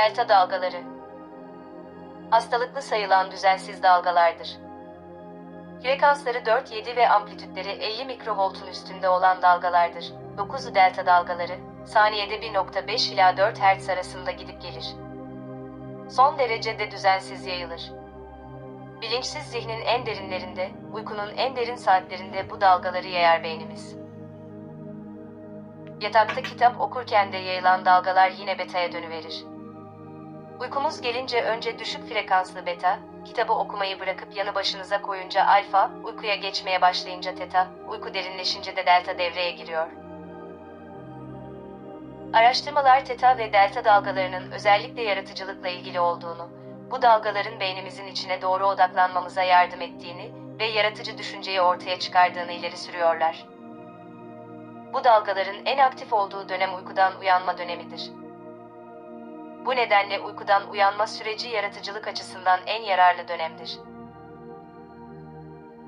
Delta dalgaları Hastalıklı sayılan düzensiz dalgalardır. Frekansları 4-7 ve amplitütleri 50 mikrovoltun üstünde olan dalgalardır. 9'u delta dalgaları, saniyede 1.5 ila 4 Hz arasında gidip gelir. Son derecede düzensiz yayılır. Bilinçsiz zihnin en derinlerinde, uykunun en derin saatlerinde bu dalgaları yayar beynimiz. Yatakta kitap okurken de yayılan dalgalar yine beta'ya dönüverir. Uykumuz gelince önce düşük frekanslı beta, kitabı okumayı bırakıp yanı başınıza koyunca alfa, uykuya geçmeye başlayınca teta, uyku derinleşince de delta devreye giriyor. Araştırmalar teta ve delta dalgalarının özellikle yaratıcılıkla ilgili olduğunu, bu dalgaların beynimizin içine doğru odaklanmamıza yardım ettiğini ve yaratıcı düşünceyi ortaya çıkardığını ileri sürüyorlar. Bu dalgaların en aktif olduğu dönem uykudan uyanma dönemidir. Bu nedenle uykudan uyanma süreci yaratıcılık açısından en yararlı dönemdir.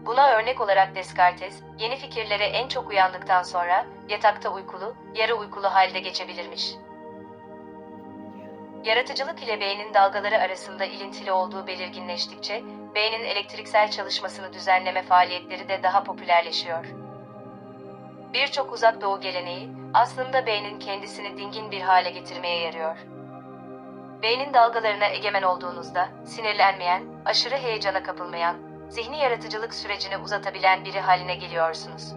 Buna örnek olarak Descartes, yeni fikirlere en çok uyandıktan sonra yatakta uykulu, yarı uykulu halde geçebilirmiş. Yaratıcılık ile beynin dalgaları arasında ilintili olduğu belirginleştikçe, beynin elektriksel çalışmasını düzenleme faaliyetleri de daha popülerleşiyor. Birçok uzak doğu geleneği, aslında beynin kendisini dingin bir hale getirmeye yarıyor. Beynin dalgalarına egemen olduğunuzda, sinirlenmeyen, aşırı heyecana kapılmayan, zihni yaratıcılık sürecini uzatabilen biri haline geliyorsunuz.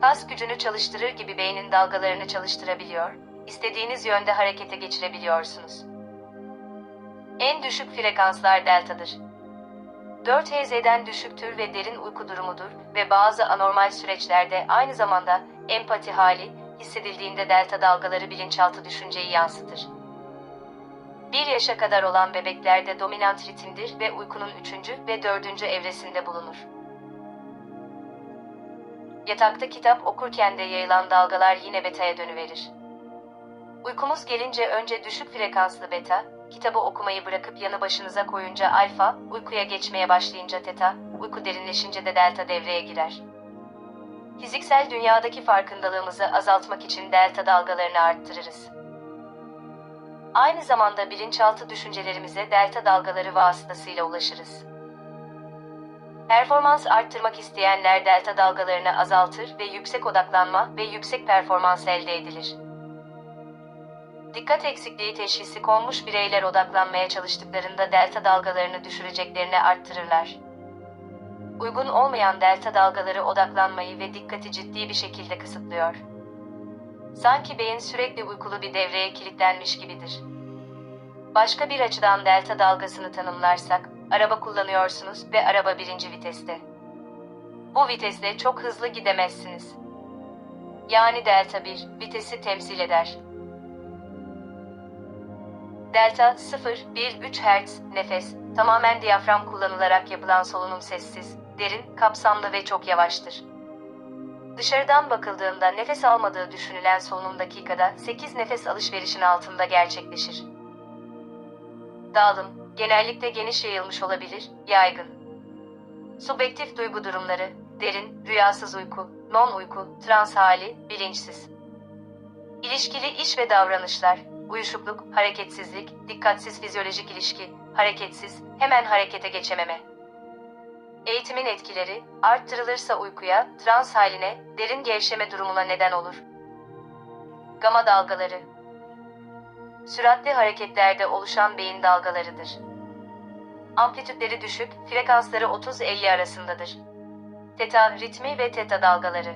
Kas gücünü çalıştırır gibi beynin dalgalarını çalıştırabiliyor, istediğiniz yönde harekete geçirebiliyorsunuz. En düşük frekanslar deltadır. 4 Hz'den düşüktür ve derin uyku durumudur ve bazı anormal süreçlerde aynı zamanda empati hali hissedildiğinde delta dalgaları bilinçaltı düşünceyi yansıtır. 1 yaşa kadar olan bebeklerde dominant ritimdir ve uykunun 3. ve 4. evresinde bulunur. Yatakta kitap okurken de yayılan dalgalar yine beta'ya dönüverir. Uykumuz gelince önce düşük frekanslı beta, kitabı okumayı bırakıp yanı başınıza koyunca alfa, uykuya geçmeye başlayınca teta, uyku derinleşince de delta devreye girer. Fiziksel dünyadaki farkındalığımızı azaltmak için delta dalgalarını arttırırız. Aynı zamanda bilinçaltı düşüncelerimize delta dalgaları vasıtasıyla ulaşırız. Performans arttırmak isteyenler delta dalgalarını azaltır ve yüksek odaklanma ve yüksek performans elde edilir. Dikkat eksikliği teşhisi konmuş bireyler odaklanmaya çalıştıklarında delta dalgalarını düşüreceklerini arttırırlar. Uygun olmayan delta dalgaları odaklanmayı ve dikkati ciddi bir şekilde kısıtlıyor. Sanki beyin sürekli uykulu bir devreye kilitlenmiş gibidir. Başka bir açıdan delta dalgasını tanımlarsak, araba kullanıyorsunuz ve araba birinci viteste. Bu viteste çok hızlı gidemezsiniz. Yani delta 1 vitesi temsil eder. Delta 0-1-3 Hz nefes tamamen diyafram kullanılarak yapılan solunum sessiz, derin, kapsamlı ve çok yavaştır. Dışarıdan bakıldığında nefes almadığı düşünülen solunum dakikada 8 nefes alışverişin altında gerçekleşir. Dağılım, genellikle geniş yayılmış olabilir, yaygın. Subjektif duygu durumları, derin, rüyasız uyku, non uyku, trans hali, bilinçsiz. İlişkili iş ve davranışlar, uyuşukluk, hareketsizlik, dikkatsiz fizyolojik ilişki, hareketsiz, hemen harekete geçememe. Eğitimin etkileri, arttırılırsa uykuya, trans haline, derin gevşeme durumuna neden olur. Gama dalgaları Süratli hareketlerde oluşan beyin dalgalarıdır. Amplitütleri düşük, frekansları 30-50 arasındadır. Teta ritmi ve teta dalgaları.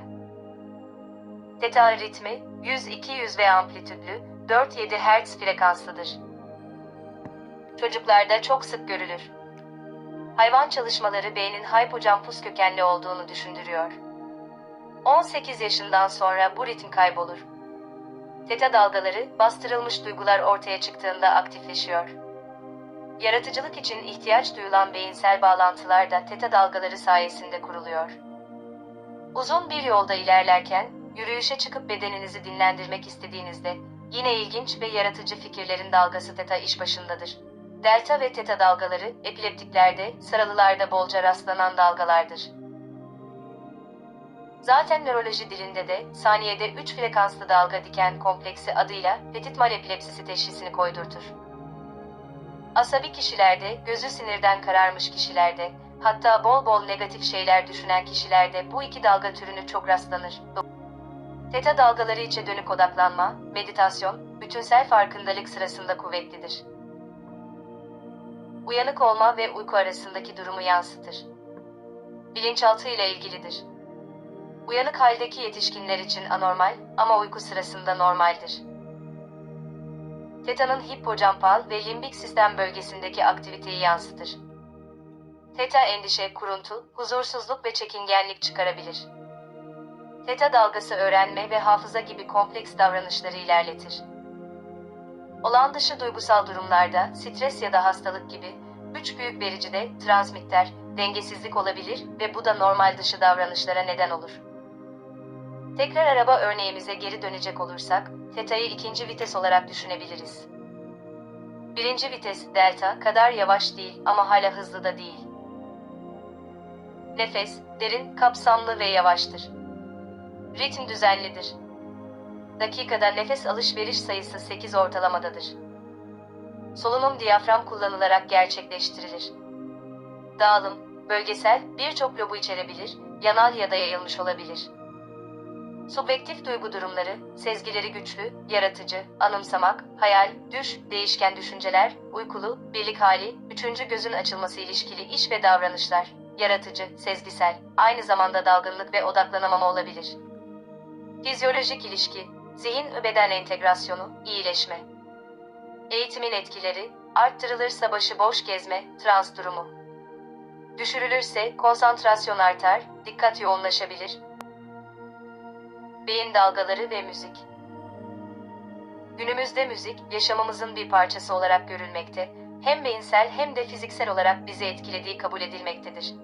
Teta ritmi 100-200 ve amplitüdlü 4-7 Hz frekanslıdır. Çocuklarda çok sık görülür. Hayvan çalışmaları beynin hypocampus kökenli olduğunu düşündürüyor. 18 yaşından sonra bu ritim kaybolur. Teta dalgaları, bastırılmış duygular ortaya çıktığında aktifleşiyor. Yaratıcılık için ihtiyaç duyulan beyinsel bağlantılar da teta dalgaları sayesinde kuruluyor. Uzun bir yolda ilerlerken, yürüyüşe çıkıp bedeninizi dinlendirmek istediğinizde, yine ilginç ve yaratıcı fikirlerin dalgası teta iş başındadır. Delta ve teta dalgaları, epileptiklerde, sarılılarda bolca rastlanan dalgalardır. Zaten nöroloji dilinde de saniyede 3 frekanslı dalga diken kompleksi adıyla petit mal epilepsisi teşhisini koydurtur. Asabi kişilerde, gözü sinirden kararmış kişilerde, hatta bol bol negatif şeyler düşünen kişilerde bu iki dalga türünü çok rastlanır. Teta dalgaları içe dönük odaklanma, meditasyon, bütünsel farkındalık sırasında kuvvetlidir. Uyanık olma ve uyku arasındaki durumu yansıtır. Bilinçaltı ile ilgilidir. Uyanık haldeki yetişkinler için anormal ama uyku sırasında normaldir. Teta'nın hipokampal ve limbik sistem bölgesindeki aktiviteyi yansıtır. Teta endişe, kuruntu, huzursuzluk ve çekingenlik çıkarabilir. Teta dalgası öğrenme ve hafıza gibi kompleks davranışları ilerletir. Olağan dışı duygusal durumlarda, stres ya da hastalık gibi, üç büyük vericide transmitter, dengesizlik olabilir ve bu da normal dışı davranışlara neden olur. Tekrar araba örneğimize geri dönecek olursak, teta'yı ikinci vites olarak düşünebiliriz. Birinci vites delta kadar yavaş değil ama hala hızlı da değil. Nefes, derin, kapsamlı ve yavaştır. Ritim düzenlidir. Dakikada nefes alışveriş sayısı 8 ortalamadadır. Solunum diyafram kullanılarak gerçekleştirilir. Dağılım, bölgesel, birçok lobu içerebilir, yanal ya da yayılmış olabilir. Subjektif duygu durumları, sezgileri güçlü, yaratıcı, anımsamak, hayal, düş, değişken düşünceler, uykulu, birlik hali, üçüncü gözün açılması ilişkili iş ve davranışlar, yaratıcı, sezgisel, aynı zamanda dalgınlık ve odaklanamama olabilir. Fizyolojik ilişki, zihin ve beden entegrasyonu, iyileşme. Eğitimin etkileri, arttırılırsa başıboş gezme, trans durumu. Düşürülürse konsantrasyon artar, dikkat yoğunlaşabilir. Beyin dalgaları ve müzik. Günümüzde müzik, yaşamımızın bir parçası olarak görülmekte, hem beyinsel hem de fiziksel olarak bizi etkilediği kabul edilmektedir.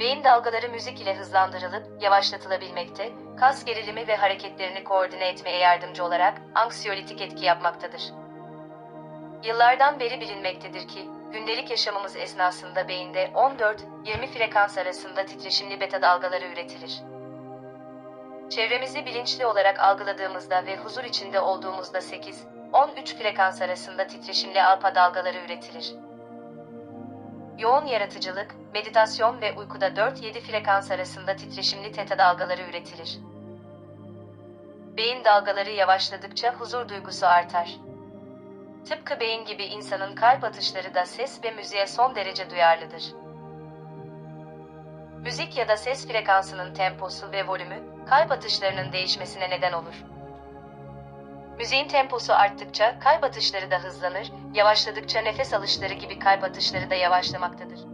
Beyin dalgaları müzik ile hızlandırılıp yavaşlatılabilmekte, kas gerilimi ve hareketlerini koordine etmeye yardımcı olarak anksiyolitik etki yapmaktadır. Yıllardan beri bilinmektedir ki, gündelik yaşamımız esnasında beyinde 14-20 frekans arasında titreşimli beta dalgaları üretilir. Çevremizi bilinçli olarak algıladığımızda ve huzur içinde olduğumuzda 8-13 frekans arasında titreşimli alfa dalgaları üretilir. Yoğun yaratıcılık, meditasyon ve uykuda 4-7 frekans arasında titreşimli teta dalgaları üretilir. Beyin dalgaları yavaşladıkça huzur duygusu artar. Tıpkı beyin gibi insanın kalp atışları da ses ve müziğe son derece duyarlıdır. Müzik ya da ses frekansının temposu ve volümü kalp atışlarının değişmesine neden olur. Müziğin temposu arttıkça kalp atışları da hızlanır, yavaşladıkça nefes alışları gibi kalp atışları da yavaşlamaktadır.